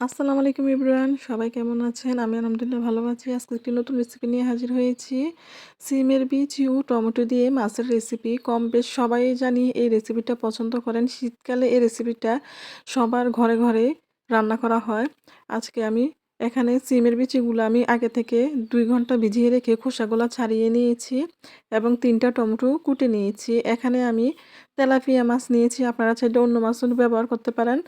আসসালামু আলাইকুম ইব্রান, সবাই কেমন আছেন? আমি আলহামদুলিল্লাহ ভালো আছি। আজকে একটি নতুন রেসিপি নিয়ে হাজির হয়েছি। সিমের বীজ ইউ টমেটো দিয়ে মাছের রেসিপি কম বেশ সবাই জানি এই রেসিপিটা পছন্দ করেন। শীতকালে এই রেসিপিটা সবার ঘরে ঘরে রান্না করা হয়। আজকে আমি এখানে সিমের বিচিগুলো আমি আগে থেকে দুই ঘণ্টা ভিজিয়ে রেখে খোসাগুলো ছাড়িয়ে নিয়েছি এবং তিনটা টমেটো কুটে নিয়েছি। এখানে আমি তেলাপিয়া মাছ নিয়েছি, আপনারা চাইলে অন্য মাছও ব্যবহার করতে পারেন।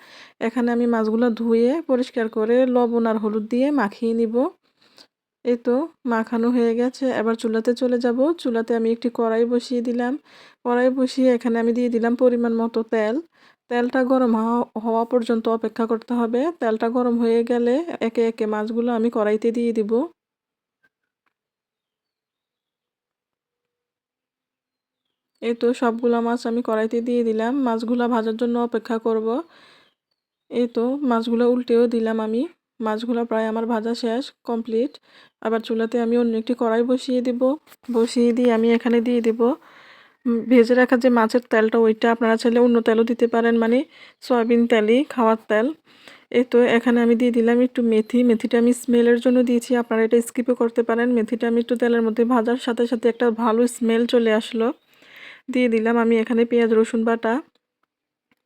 এখানে আমি মাছগুলো ধুয়ে, পরিষ্কার করে লবণ আর হলুদ দিয়ে মাখিয়ে নিব। এই তো মাখানো হয়ে গেছে। এবার চুলাতে চলে যাব। চুলাতে আমি একটি কড়াই বসিয়ে দিলাম। কড়াই বসিয়ে এখানে আমি দিয়ে দিলাম পরিমাণ মতো তেল। তেলটা গরম হওয়া পর্যন্ত অপেক্ষা করতে হবে। তেলটা গরম হয়ে গেলে একে একে মাছগুলো আমি কড়াইতে দিয়ে দিব। এই তো সবগুলো মাছ আমি কড়াইতে দিয়ে দিলাম। মাছগুলো ভাজার জন্য অপেক্ষা করব। এই তো মাছগুলো উল্টেও দিলাম আমি। মাছগুলো প্রায় আমার ভাজা শেষ, কমপ্লিট। আবার চুলাতে আমি অন্য একটি কড়াই বসিয়ে দিব। বসিয়ে দিয়ে আমি এখানে দিয়ে দিব। ভেজে রাখা যে মাছের তেলটা, ওইটা আপনারা চাইলে অন্য তেলও দিতে পারেন মানে সয়াবিন তেলই, খাওয়ার তেল। এই তো এখানে আমি দিয়ে দিলাম একটু মেথি। মেথিটা আমি স্মেলের জন্য দিয়েছি, আপনারা এটা স্কিপও করতে পারেন। মেথিটা আমি একটু তেলের মধ্যে ভাজার সাথে সাথে একটা ভালো স্মেল চলে আসলো। দিয়ে দিলাম আমি এখানে পেঁয়াজ, রসুন বাটা।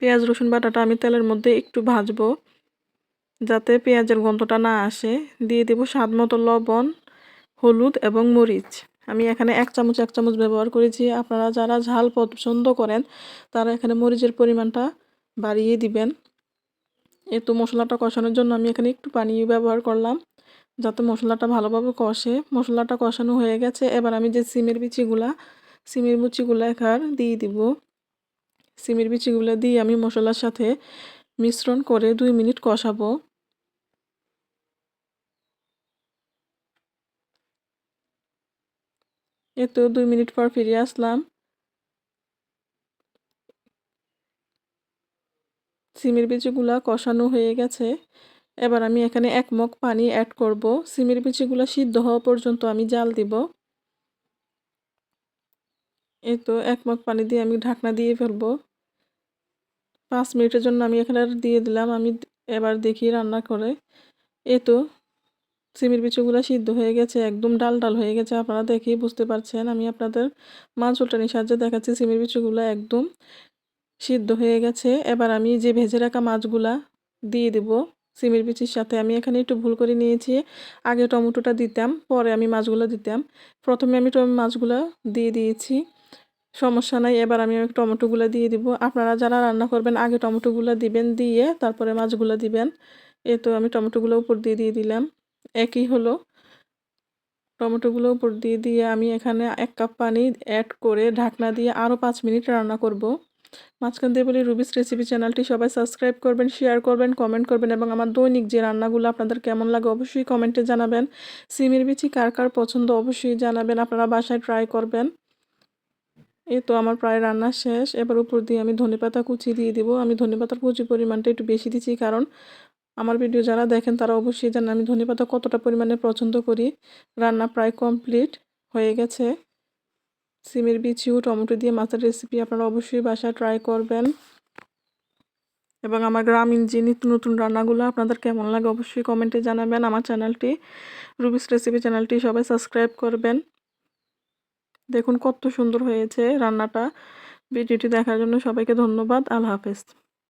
পেঁয়াজ, রসুন বাটাটা আমি তেলের মধ্যে একটু ভাজবো, যাতে পেঁয়াজের গন্ধটা না আসে। দিয়ে দেব স্বাদ মতো লবণ, হলুদ এবং মরিচ। আমি এখানে এক চামচ এক চামচ ব্যবহার করেছি। আপনারা যারা ঝাল পছন্দ করেন, তারা এখানে মরিচের পরিমাণটা বাড়িয়ে দিবেন। এতো মশলাটা কষানোর জন্য আমি এখানে একটু পানি ব্যবহার করলাম, যাতে মশলাটা ভালোভাবে কষে। মশলাটা কষানো হয়ে গেছে। এবার আমি যে সিমের বিচিগুলা, সিমের মুচিগুলো এখান দিয়ে দিব। সিমের বিচিগুলো দিয়ে আমি মশলার সাথে মিশ্রণ করে দুই মিনিট কষাবো। এ তো দুই মিনিট পর ফিরে আসলাম। সিমের বিচিগুলা কষানো হয়ে গেছে। এবার আমি এখানে এক মগ পানি অ্যাড করব। সিমের বিচিগুলা সিদ্ধ হওয়া পর্যন্ত আমি জাল দিব। এই তো এক মগ পানি দিয়ে আমি ঢাকনা দিয়ে ফেলব। পাঁচ মিনিটের জন্য আমি এখানে দিয়ে দিলাম। আমি এবার দেখি রান্না করে। এই তো সিমের বিচুগুলো সিদ্ধ হয়ে গেছে, একদম ডাল ডাল হয়ে গেছে। আপনারা দেখেই বুঝতে পারছেন, আমি আপনাদের মাছ উল্টানির সাহায্যে দেখাচ্ছি। সিমের বিচুগুলো একদম সিদ্ধ হয়ে গেছে। এবার আমি যে ভেজে রাখা মাছগুলা দিয়ে দেব সিমের বিচির সাথে, আমি এখানে একটু ভুল করে নিয়েছি। আগে টমেটোটা দিতাম, পরে আমি মাছগুলো দিতাম। প্রথমে আমি মাছগুলো দিয়ে দিয়েছি, সমস্যা নাই। এবার আমি টমেটোগুলো দিয়ে দিব। আপনারা যারা রান্না করবেন, আগে টমেটোগুলো দিবেন, দিয়ে তারপরে মাছগুলো দিবেন। এ তো আমি টমেটোগুলো উপর দিয়ে দিয়ে দিলাম। একই হলো। টমেটোগুলো উপর দিয়ে দিয়ে আমি এখানে এক কাপ পানি অ্যাড করে ঢাকনা দিয়ে আরও পাঁচ মিনিট রান্না করব। মাঝখান দিয়ে বলি রুবিস রেসিপি চ্যানেলটি সবাই সাবস্ক্রাইব করবেন শেয়ার করবেন কমেন্ট করবেন এবং আমার দৈনিক যে রান্নাগুলো আপনাদের কেমন লাগে অবশ্যই কমেন্টে জানাবেন। সিমের বিচি কার কার পছন্দ অবশ্যই জানাবেন, আপনারা বাসায় ট্রাই করবেন। এ তো আমার প্রায় রান্না শেষ। এবার উপর দিয়ে আমি ধনেপাতা কুচি দিয়ে দিব। আমি ধনেপাতার কুচি পরিমাণটা একটু বেশি দিচ্ছি কারণ আমার ভিডিও যারা দেখেন তারা অবশ্যই জানেন আমি ধনেপাতা কতটা পরিমাণে পছন্দ করি। রান্না প্রায় কমপ্লিট হয়ে গেছে। সিমের বিচিও টমেটো দিয়ে মাছের রেসিপি আপনারা অবশ্যই বাসায় ট্রাই করবেন। এবং আমার গ্রামীণ যে নিত্য নতুন রান্নাগুলো আপনাদের কেমন লাগে অবশ্যই কমেন্টে জানাবেন। আমার চ্যানেলটি রুবিস রেসিপি চ্যানেলটি সবাই সাবস্ক্রাইব করবেন। দেখুন কত সুন্দর হয়েছে রান্নাটা। ভিডিওটি দেখার জন্য সবাইকে ধন্যবাদ। আল্লাহ হাফেজ।